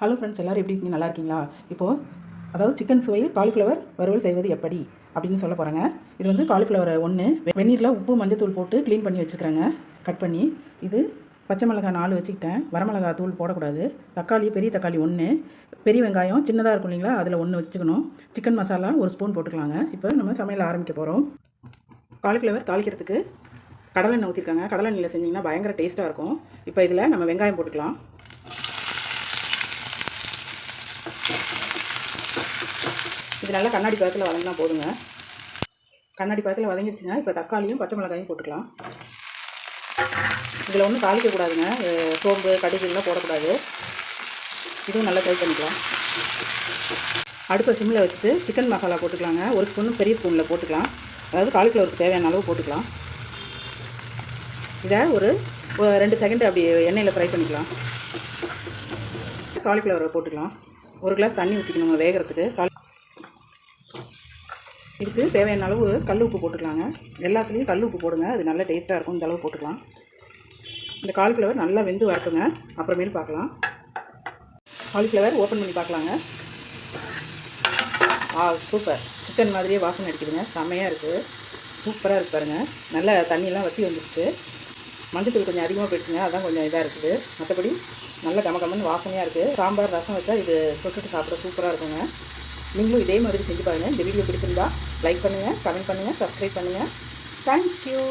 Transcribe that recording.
Hello friends எல்லோரும் எப்படி இருக்கீங்க? நல்லா இருக்கீங்களா? இப்போது அதாவது சிக்கன் சுவையில் காலிஃப்ளவர் வறுவல் செய்வது எப்படி? அப்படின்னு சொல்ல போகிறேங்க இது வந்து காலிஃப்ளவரை ஒன்று வெந்நீரில் உப்பு மஞ்சத்தூள் போட்டு க்ளீன் பண்ணி வச்சுக்கிறேங்க கட் பண்ணி இது பச்சை மிளகாய் நாலு வச்சுக்கிட்டேன். வரமிளகா தூள் போடக்கூடாது. தக்காளி பெரிய தக்காளி ஒன்று பெரிய வெங்காயம் சின்னதாக இருக்கும் இல்லைங்களா? அதில் ஒன்று வச்சுக்கணும். சிக்கன் மசாலா ஒரு ஸ்பூன் போட்டுக்கலாங்க. இப்போ நம்ம சமையல் ஆரம்பிக்க போகிறோம் காலிஃப்ளவர் தாளிக்கிறதுக்கு கடலெண்ணெய் ஊற்றிருக்காங்க கடலெண்ணெயில் செஞ்சிங்கன்னா பயங்கர டேஸ்ட்டாக இருக்கும். இப்போ இதில் நம்ம வெங்காயம் போட்டுக்கலாம். இது நல்லா கண்ணாடி பழத்தில் வதங்கினா போதுங்க. கண்ணாடி பழத்தில் வதங்கிடுச்சுங்க இப்போ தக்காளியும் பச்சை மிளகாயும் போட்டுக்கலாம். இதில் ஒன்றும் தாளிக்கக்கூடாதுங்க சோம்பு கடுகு இதெல்லாம் போடக்கூடாது. இதுவும் நல்லா ட்ரை பண்ணிக்கலாம். அடுப்பை சிம்மில் வச்சுட்டு சிக்கன் மசாலா போட்டுக்கலாங்க. ஒரு ஸ்பூன் பெரிய ஸ்பூனில் போட்டுக்கலாம். அதாவது காலிஃப்ளவருக்கு தேவையான அளவு போட்டுக்கலாம். இதை ஒரு ரெண்டு செகண்ட் அப்படி எண்ணெயில் ஃப்ரை பண்ணிக்கலாம். காலிஃப்ளவரை போட்டுக்கலாம். ஒரு கிளாஸ் தண்ணி ஊற்றிக்கணுங்க வேகிறதுக்கு. கல் இதுக்கு தேவையான அளவு கல் உப்பு போட்டுக்கலாங்க. எல்லாத்துலேயும் கல் உப்பு போடுங்க. அது நல்லா டேஸ்ட்டாக இருக்கும். இந்த அளவு போட்டுக்கலாம். இந்த காலிஃப்ளவர் நல்லா வெந்து வரட்டுங்க. அப்புறமேல் பார்க்கலாம். காலிஃப்ளவர் ஓப்பன் பண்ணி பார்க்கலாங்க. ஆ சூப்பர் சிக்கன் மாதிரியே வாசனை அடிக்குதுங்க. செம்மையாக இருக்குது சூப்பராக இருக்கு பாருங்கள் நல்லா தண்ணியெலாம் வற்றி வந்துடுச்சு மஞ்சத்தூள் கொஞ்சம் அதிகமாக போயிடுச்சுங்க. அதான் கொஞ்சம் இதாக இருக்குது. மற்றபடி நல்ல கம வாசனையாக இருக்குது சாம்பார் ரசம் வச்சா இது தொட்டுட்டு சாப்பிட சூப்பராக இருக்குங்க. நீங்களும் இதே மாதிரி செஞ்சு பாருங்கள் இந்த வீடியோ பிடிச்சிருந்தா லைக் பண்ணுங்கள் கமெண்ட் பண்ணுங்கள் சப்ஸ்கிரைப் பண்ணுங்கள் தேங்க்யூ